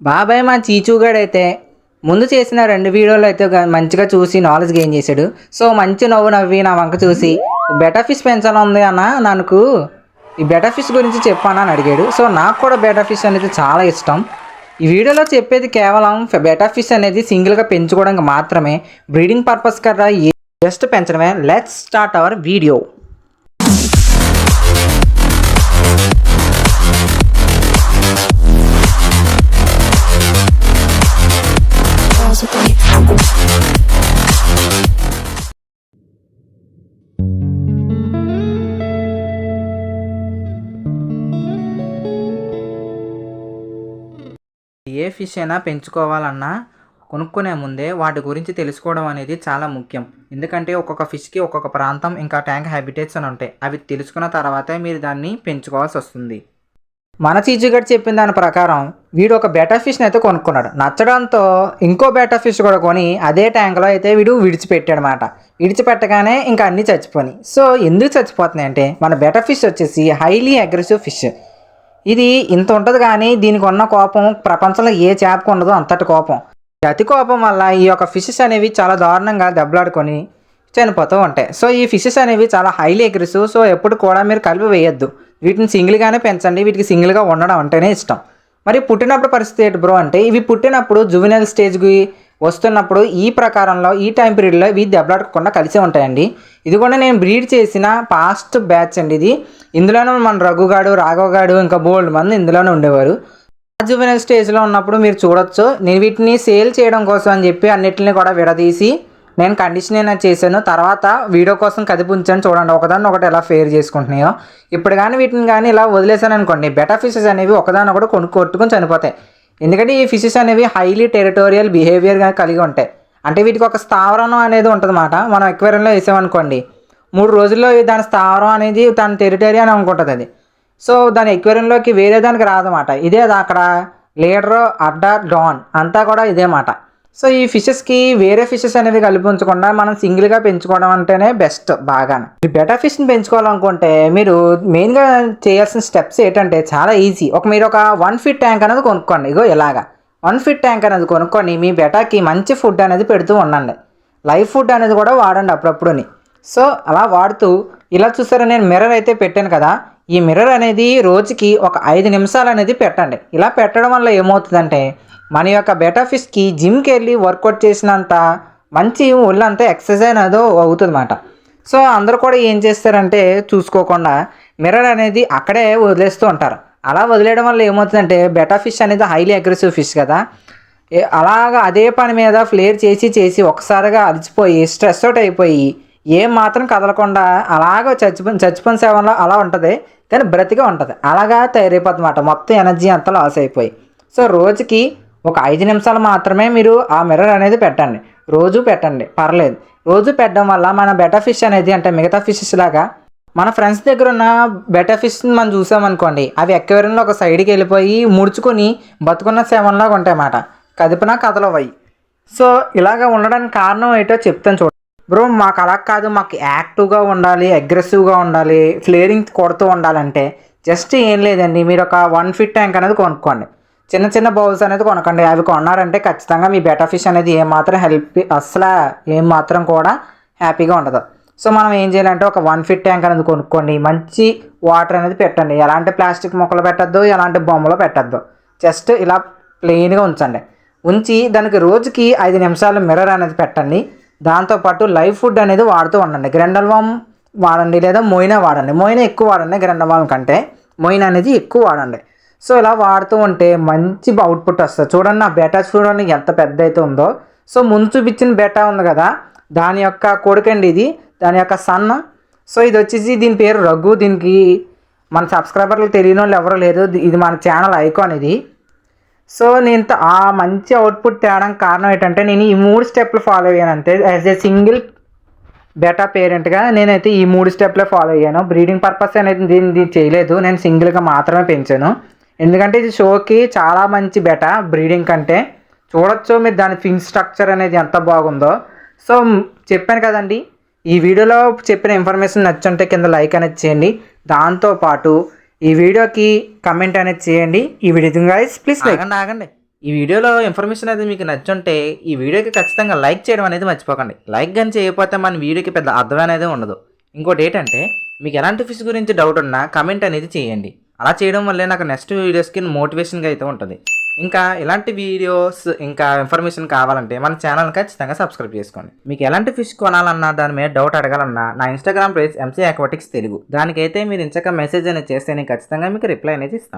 బాబాయ్ మా చీచూగాడైతే ముందు చేసిన రెండు వీడియోలు అయితే మంచిగా చూసి నాలెడ్జ్ గెయిన్ చేశాడు. సో మంచి నవ్వు నవ్వి నా వంక చూసి బెటర్ ఫిష్ పెంచాలని అన్న? నాకు ఈ బెటర్ ఫిష్ గురించి చెప్పాను? అని అడిగాడు. సో నాకు కూడా బెటర్ ఫిష్ అనేది చాలా ఇష్టం. ఈ వీడియోలో చెప్పేది కేవలం బెటర్ ఫిష్ అనేది సింగిల్గా పెంచుకోవడానికి మాత్రమే. బ్రీడింగ్ పర్పస్ కదా జస్ట్ పెంచడమే. Let's start our video fish అయినా పెంచుకోవాలన్నా కొనుక్కునే ముందే వాటి గురించి తెలుసుకోవడం అనేది చాలా ముఖ్యం. ఎందుకంటే ఒక్కొక్క ఫిష్కి ఒక్కొక్క ప్రాంతం ఇంకా ట్యాంక్ హ్యాబిటేట్స్ అని ఉంటాయి. అవి తెలుసుకున్న తర్వాతే మీరు దాన్ని పెంచుకోవాల్సి వస్తుంది. మన చీజుగడ్ చెప్పిన దాని ప్రకారం వీడు ఒక బెటా ఫిష్ని అయితే కొనుక్కున్నాడు. నచ్చడంతో ఇంకో బెటా ఫిష్ కూడా కొని అదే ట్యాంక్లో అయితే వీడు విడిచిపెట్టాడు అనమాట విడిచిపెట్టగానే ఇంకా అన్నీ చచ్చిపోయినాయి సో ఎందుకు చచ్చిపోతున్నాయి అంటే మన బెటా ఫిష్ వచ్చేసి హైలీ అగ్రెసివ్ ఫిష్. ఇది ఇంత ఉంటుంది కానీ దీనికి ఉన్న కోపం ప్రపంచంలో ఏ చేపకు ఉండదు అంతటి కోపం. అతి కోపం వల్ల ఈ యొక్క ఫిషెస్ అనేవి చాలా దారుణంగా దెబ్బలాడుకొని చనిపోతూ ఉంటాయి. సో ఈ ఫిషెస్ అనేవి చాలా హైలీ ఎగ్రెసివ్ సో ఎప్పుడు కూడా మీరు కలిపి వేయొద్దు. వీటిని సింగిల్గానే పెంచండి. వీటికి సింగిల్గా ఉండడం అంటేనే ఇష్టం. మరి పుట్టినప్పుడు పరిస్థితి ఏంటి బ్రో అంటే ఇవి పుట్టినప్పుడు జువినల్ స్టేజ్కి వస్తున్నప్పుడు ఈ ప్రకారంలో ఈ టైం పీరియడ్లో ఇవి దెబ్బలాడకుండా కలిసే ఉంటాయండి. ఇది కూడా నేను బ్రీడ్ చేసిన పాస్ట్ బ్యాచ్ అండి ఇది. ఇందులోనే మన రఘుగాడు రాఘవగాడు ఇంకా బోల్డ్ మంది ఇందులోనే ఉండేవారు. జువెనల్ స్టేజ్లో ఉన్నప్పుడు మీరు చూడొచ్చు నేను వీటిని సేల్ చేయడం కోసం అని చెప్పి అన్నిటిని కూడా విడదీసి నేను కండిషన్ చేశాను తర్వాత వీడియో కోసం కదిపి ఉంచాను చూడండి ఒకదాన్ని ఒకటి ఎలా ఫేర్ చేసుకుంటున్నాయో. ఇప్పుడు కానీ వీటిని కానీ ఇలా వదిలేసాను అనుకోండి బెటర్ ఫిషెస్ అనేవి ఒకదాన్ని ఒకటి కొనుక్కొట్టుకుని చనిపోతాయి. ఎందుకంటే ఈ ఫిషెస్ అనేవి హైలీ టెరిటోరియల్ బిహేవియర్గా కలిగి ఉంటాయి. అంటే వీటికి ఒక స్థావరం అనేది ఉంటుందన్నమాట. మనం ఎక్వేరియంలో వేసామనుకోండి మూడు రోజుల్లో దాని స్థావరం అనేది దాని టెరిటరీ అని అనుకుంటుంది అది. సో దాని ఎక్వేరియంలోకి వేరే దానికి రాదన్నమాట. ఇదే అది అక్కడ లీడర్ అడ్డా డాన్ అంతా కూడా ఇదే మాట. సో ఈ ఫిషెస్కి వేరే ఫిషెస్ అనేవి కలిపి ఉంచకుండా మనం సింగిల్గా పెంచుకోవడం అంటేనే బెస్ట్ బాగా ఈ బెటా ఫిష్ని పెంచుకోవాలనుకుంటే మీరు మెయిన్గా చేయాల్సిన స్టెప్స్ ఏంటంటే చాలా ఈజీ. ఒక మీరు ఒక వన్ ఫీట్ ట్యాంక్ అనేది కొనుక్కోండి. ఇగో ఇలాగా. వన్ ఫీట్ ట్యాంక్ అనేది కొనుక్కొని మీ బెటాకి మంచి ఫుడ్ అనేది పెడుతూ ఉండండి. లైవ్ ఫుడ్ అనేది కూడా వాడండి అప్పుడప్పుడుని. సో అలా వాడుతూ ఇలా చూసారా నేను మిర్రర్ అయితే పెట్టాను కదా. ఈ మిర్రర్ అనేది రోజుకి ఒక ఐదు నిమిషాలు అనేది పెట్టండి. ఇలా పెట్టడం వల్ల ఏమవుతుందంటే మన యొక్క బెటా ఫిష్కి జిమ్కి వెళ్ళి వర్కౌట్ చేసినంత మంచి ఒళ్ళంతా ఎక్సర్సైజ్ అనేది అవుతుందన్నమాట. సో అందరూ కూడా ఏం చేస్తారంటే చూసుకోకుండా మిర్రర్ అనేది అక్కడే వదిలేస్తూ ఉంటారు. అలా వదిలేయడం వల్ల ఏమవుతుందంటే బెటా ఫిష్ అనేది హైలీ అగ్రెసివ్ ఫిష్ కదా. అలాగా అదే పని మీద ఫ్లేర్ చేసి చేసి ఒకసారిగా అలసిపోయి స్ట్రెస్ అవుట్ అయిపోయి ఏం మాత్రం కదలకుండా అలాగ చచ్చిపోయిన చచ్చిపోయిన సేవలో అలా ఉంటుంది కానీ బ్రతిగా ఉంటుంది. అలాగా తయారైపోతుంది తయారైపోతుందన్నమాట మొత్తం ఎనర్జీ అంతా లాస్ అయిపోయి. సో రోజుకి ఒక ఐదు నిమిషాలు మాత్రమే మీరు ఆ మిర్రర్ అనేది పెట్టండి. రోజు పెట్టండి. పర్లేదు. రోజు పెట్టడం వల్ల మన బెటర్ ఫిష్ అనేది అంటే మిగతా ఫిషెస్ లాగా మన ఫ్రెండ్స్ దగ్గర ఉన్న బెటర్ ఫిష్ని మనం చూసామనుకోండి అవి ఎక్వేరియంలో ఒక సైడ్కి వెళ్ళిపోయి ముడుచుకొని బతుకున్న సేవన్లాగా ఉంటాయన్నమాట. కదిపినా కదలవయి. సో ఇలాగ ఉండడానికి కారణం ఏంటో చెప్తాను చూడండి బ్రో మాకు అలా కాదు. మాకు యాక్టివ్గా ఉండాలి అగ్రెసివ్గా ఉండాలి ఫ్లేరింగ్ కొడుతూ ఉండాలంటే జస్ట్ ఏం లేదండి. మీరు ఒక వన్ ఫిట్ ట్యాంక్ అనేది కొనుక్కోండి. చిన్న చిన్న బౌల్స్ అనేది కొనకండి. అవి కొన్నారంటే ఖచ్చితంగా మీ బెటర్ ఫిష్ అనేది ఏమాత్రం హెల్ప్ అసలు ఏమాత్రం కూడా హ్యాపీగా ఉండదు. సో మనం ఏం చేయాలంటే ఒక వన్ ఫిట్ ట్యాంక్ అనేది కొనుక్కోండి. మంచి వాటర్ అనేది పెట్టండి. ఎలాంటి ప్లాస్టిక్ మొక్కలు పెట్టద్దు ఎలాంటి బొమ్మలు పెట్టద్దు. జస్ట్ ఇలా ప్లెయిన్గా ఉంచండి. ఉంచి దానికి రోజుకి ఐదు నిమిషాలు మిర్రర్ అనేది పెట్టండి. దాంతోపాటు లైవ్ ఫుడ్ అనేది వాడుతూ ఉండండి. గ్రెండల్ వామ్ వాడండి లేదా మొయినా వాడండి. మొయినా ఎక్కువ వాడండి. గ్రెండల్ వామ్ కంటే మొయిన అనేది ఎక్కువ వాడండి. సో ఇలా వాడుతూ ఉంటే మంచి అవుట్పుట్ వస్తుంది. చూడండి నా బేటా చూడండి ఎంత పెద్ద అయితే ఉందో. సో ముందు చూపించిన బెటా ఉంది కదా దాని యొక్క కొడుకండి ఇది దాని యొక్క సన్ సో ఇది వచ్చేసి దీని పేరు రఘు. దీనికి మన సబ్స్క్రైబర్లు తెలియని వాళ్ళు ఎవరు లేరు. ఇది మన ఛానల్ ఐకాన్ ఇది. సో నేను ఆ మంచి అవుట్పుట్ తేడానికి కారణం ఏంటంటే నేను ఈ మూడు స్టెప్లు ఫాలో అయ్యాను అంతే. యాజ్ ఏ సింగిల్ బెటా పేరెంట్గా నేనైతే ఈ మూడు స్టెప్లే ఫాలో అయ్యాను. బ్రీడింగ్ పర్పస్ అనేది దీన్ని దీన్ని చేయలేదు. నేను సింగిల్గా మాత్రమే పెంచాను. ఎందుకంటే ఇది షోకి చాలా మంచి బెటా బ్రీడింగ్ కంటే. చూడొచ్చు మీరు దాని ఫిన్ స్ట్రక్చర్ అనేది ఎంత బాగుందో. సో చెప్పాను కదండి ఈ వీడియోలో చెప్పిన ఇన్ఫర్మేషన్ నచ్చుంటే కింద లైక్ అనేది చేయండి. దాంతోపాటు ఈ వీడియోకి కమెంట్ అనేది చేయండి. ఈ వీడియో గైస్ ప్లీజ్ లైక్ ఆగండి ఆగండి. ఈ వీడియోలో ఇన్ఫర్మేషన్ అనేది మీకు నచ్చుంటే ఈ వీడియోకి ఖచ్చితంగా లైక్ చేయడం అనేది మర్చిపోకండి. లైక్ కానీ చేయకపోతే మన వీడియోకి పెద్ద అర్థం అనేది ఉండదు. ఇంకోటి ఏంటంటే మీకు ఎలాంటి ఫిష్ గురించి డౌట్ ఉన్నా కమెంట్ అనేది చేయండి. అలా చేయడం వల్లే నాకు నెక్స్ట్ వీడియోస్కి మోటివేషన్గా అయితే ఉంటుంది. ఇంకా ఇలాంటి వీడియోస్ ఇంకా ఇన్ఫర్మేషన్ కావాలంటే మన ఛానల్ ఖచ్చితంగా సబ్స్క్రైబ్ చేసుకోండి. మీకు ఎలాంటి ఫిష్ కొనాలన్నా దాని మీద డౌట్ అడగాలన్నా నా Instagram page MC Aquatics Telugu. దానికైతే మీరు ఇంచక మెసేజ్ అనేది చేస్తే నేను ఖచ్చితంగా మీకు రిప్లై అనేది ఇస్తాను.